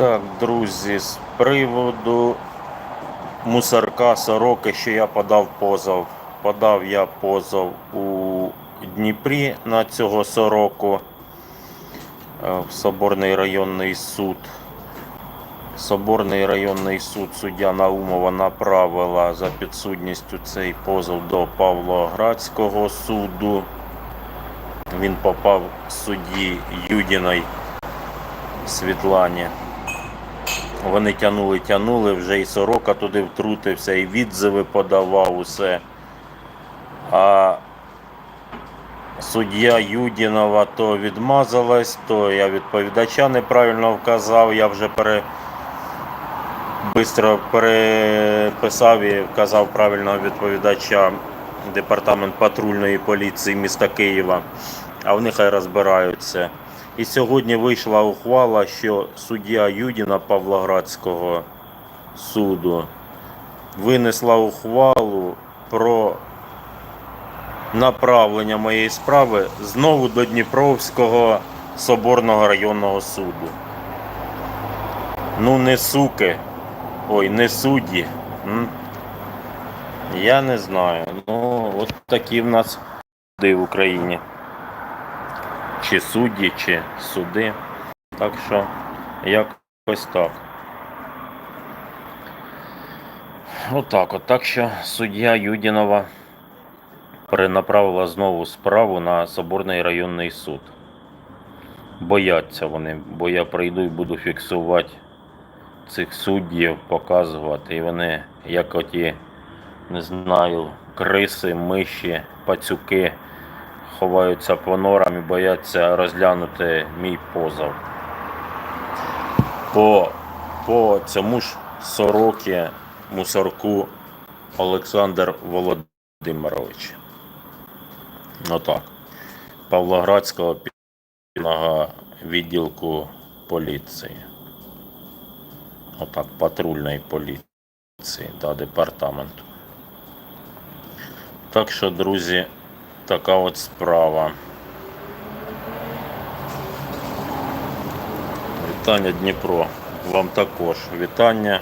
Так, друзі, з приводу мусорка сороки, що я подав позов. Подав я позов у Дніпрі на цього сороку е, в Соборний районний суд. Соборний районний суд суддя Наумова направила за підсудністю цей позов до Павлоградського суду. Він попав судді Юдіної Світлані. Вони тянули, тянули, вже і сорока туди втрутився, і відзиви подавав усе. А суддя Юдінова то відмазалась, то я відповідача неправильно вказав, я вже пере... бистро переписав і вказав правильного відповідача департамент патрульної поліції міста Києва, а вони хай розбираються. І сьогодні вийшла ухвала, що суддя Юдіна Павлоградського суду винесла ухвалу про направлення моєї справи знову до Дніпровського соборного районного суду. Ну, не суки. Ой, не судді. Я не знаю. Ну, от такі в нас суди в Україні чи судді, чи суди. Так що якось так. Отак от. Так що суддя Юдінова перенаправила знову справу на Соборний районний суд. Бояться вони, бо я прийду і буду фіксувати цих суддів, показувати. І вони, як оті, не знаю, криси, миші, пацюки ховаються по норам і бояться розглянути мій позов. По, по цьому ж сороки мусорку Олександр Володимирович. Отак. Павлоградського підного відділку поліції. Отак, патрульної поліції та департаменту. Так що, друзі, така от справа. Вітання Дніпро. Вам також вітання.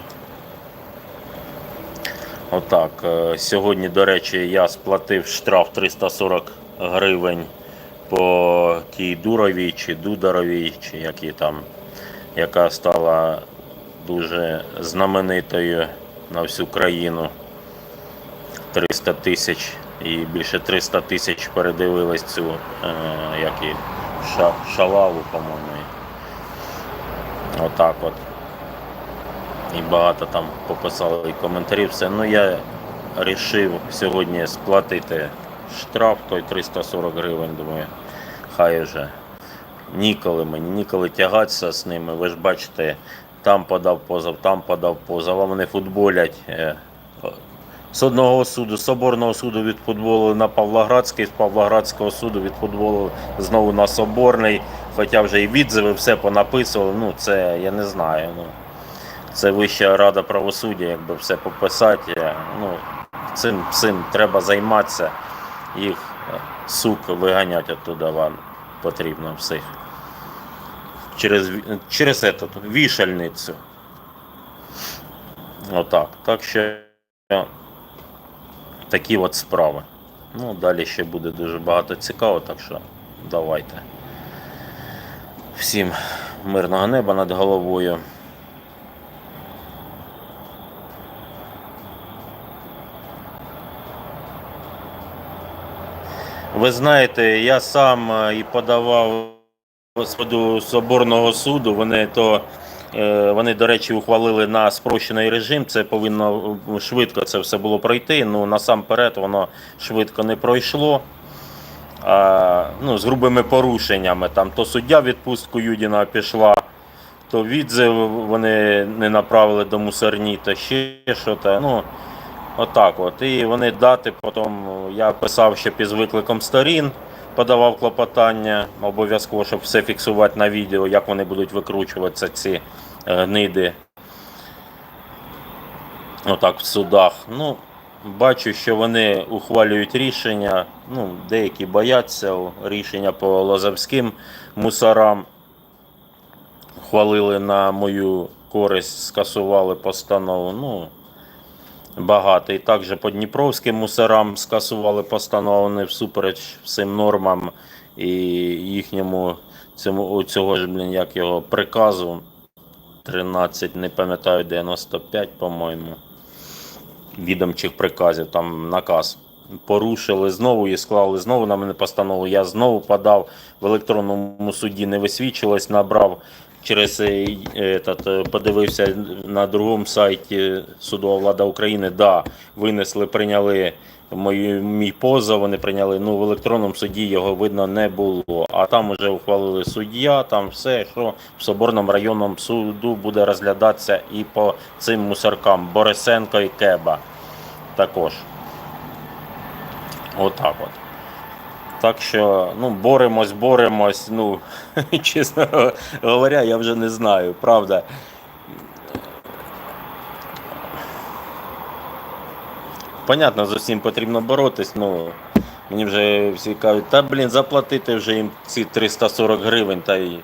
Отак. е, Сьогодні, до речі, я сплатив штраф 340 гривень по тій Дуровій чи Дударовій, чи які там, яка стала дуже знаменитою на всю країну. 300 тисяч і більше 300 тисяч передивились цю е, як і, ша, шалаву, по-моєму. Отак от. І багато там пописали коментарів. Все. Ну я вирішив сьогодні сплатити штраф, той 340 гривень, думаю, хай вже ніколи мені, ніколи тягатися з ними. Ви ж бачите, там подав позов, там подав позов, а вони футболять. Е, з одного суду, з Соборного суду відфутболили на Павлоградський, з Павлоградського суду відфутболили знову на Соборний. Хоча вже і відзиви все понаписували. Ну, це я не знаю. Ну, це Вища рада правосуддя, якби все пописати. е, Ну, цим, цим треба займатися. Їх е, сук виганяти оттуда вам потрібно всіх. Через, через этот, вішальницю. Отак. Так що такі от справи. Ну, далі ще буде дуже багато цікаво, так що давайте. Всім мирного неба над головою. Ви знаєте, я сам е, і подавав суду Соборного суду. Вони то вони, до речі, ухвалили на спрощений режим. Це повинно е, швидко це все було пройти. Ну насамперед воно швидко не пройшло. А, ну, з грубими порушеннями. Там то суддя відпустку Юдіна пішла, то відзив вони не направили до мусорні, то ще щось. Ну, отак от. І вони дати, потім я писав ще під викликом сторін, подавав клопотання, обов'язково, щоб все фіксувати на відео, як вони будуть викручуватися ці е, гниди. Отак в судах. Ну, бачу, що вони ухвалюють рішення. Ну, деякі бояться рішення по лозовським мусорам. ухвалили на мою користь, скасували постанову. Ну, багато. І також по Дніпровським мусорам скасували постанову вони всупереч всім нормам і їхньому цьому, цього ж, блін, як його приказу 13, не пам'ятаю, 95, по-моєму, відомчих приказів, там наказ. Порушили знову і склали знову на мене постанову. Я знову подав в електронному суді, не висвічилось, набрав через е, этот, е, подивився на другому сайті Судова влада України. Да, винесли, прийняли мою, мій позов, вони прийняли. Ну в електронному суді його видно не було. А там вже ухвалили суддя, там все, що в Соборному районному суду буде розглядатися і по цим мусоркам Борисенко і Кеба також. Отак от. Так що, ну, боремось, боремось. Ну, чесно говоря, я вже не знаю, правда. Понятно, з усім потрібно боротись, ну. Мені вже всі кажуть, та блін, заплатити вже їм ці 340 гривень, та й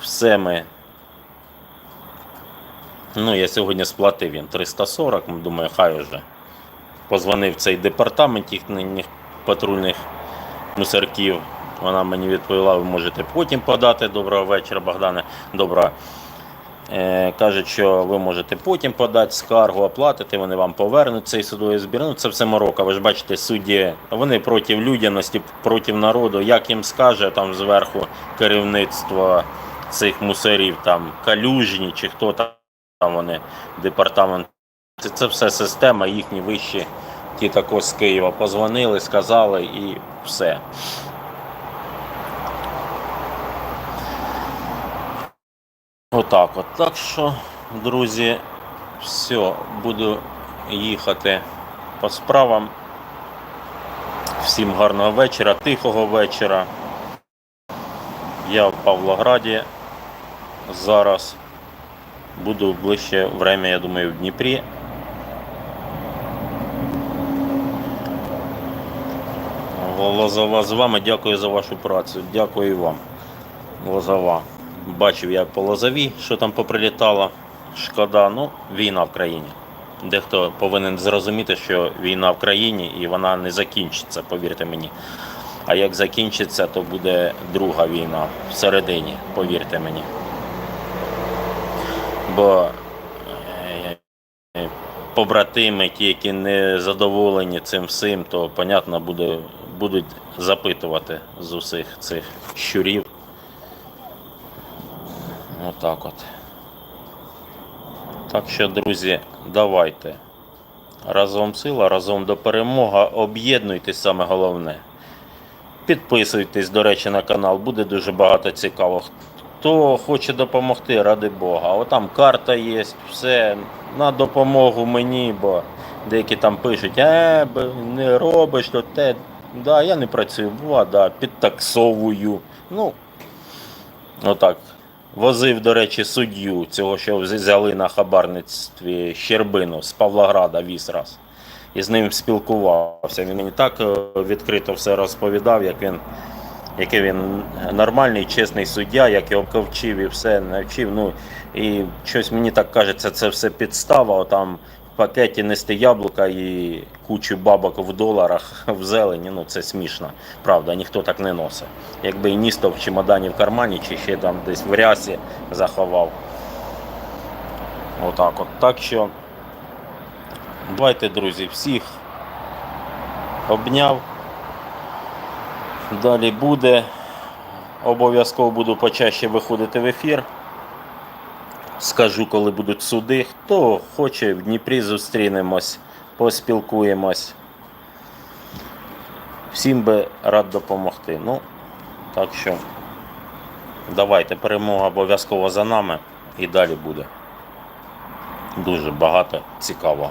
все ми. Ну, я сьогодні сплатив їм 340, ну, думаю, хай уже. Позвонив цей департамент їхніх патрульних мусорків. Вона мені відповіла, ви можете потім подати. Доброго вечора, Богдане. Доброго. Е, кажуть, що ви можете потім подати скаргу, оплатити, вони вам повернуть цей судовий збір. Ну, це все морока. Ви ж бачите, судді, вони проти людяності, проти народу. Як їм скаже там зверху керівництво цих мусорів, там калюжні чи хто там, там вони, департамент. Це, це все система, їхні вищі, ті також з Києва позвонили, сказали і все. Отак от. Так що, друзі, все, буду їхати по справам. Всім гарного вечора, тихого вечора. Я в Павлограді зараз. Буду ближче время, я думаю, в Дніпрі. Лозова з вами, дякую за вашу працю. Дякую вам. Лозова. Бачив я по лозові, що там поприлітало. Шкода, ну, війна в країні. Дехто повинен зрозуміти, що війна в країні і вона не закінчиться, повірте мені. А як закінчиться, то буде друга війна всередині, повірте мені. Бо е, побратими, ті, які не задоволені цим всім, то, понятно, буде, будуть запитувати з усіх цих щурів. Отак от. Так що, друзі, давайте. Разом сила, разом до перемоги. Об'єднуйтесь саме головне. Підписуйтесь, до речі, на канал, буде дуже багато цікавого. Хто хоче допомогти, ради Бога. О, там карта є, все на допомогу мені, бо деякі там пишуть, е, не робиш то те. Да, я не працюю, бува, да, підтаксовую. Ну, отак. Возив, до речі, суддю цього, що взяли на хабарництві Щербину з Павлограда віз раз. І з ним спілкувався. Він мені так е, відкрито все розповідав, як він, який він нормальний, чесний суддя, як його ковчив і все навчив. Ну, і щось мені так кажеться, це все підстава. Там пакеті нести яблука і кучу бабок в доларах в зелені. Ну це смішно. Правда, ніхто так не носить. Якби і ністо в чемодані в кармані, чи ще там десь в рясі заховав. Отак от. Так що. Давайте, друзі, всіх обняв. Далі буде. Обов'язково буду почаще виходити в ефір. Скажу, коли будуть суди. Хто хоче, в Дніпрі зустрінемось, поспілкуємось. Всім би рад допомогти. Ну, так що, давайте, перемога обов'язково за нами і далі буде. Дуже багато цікавого.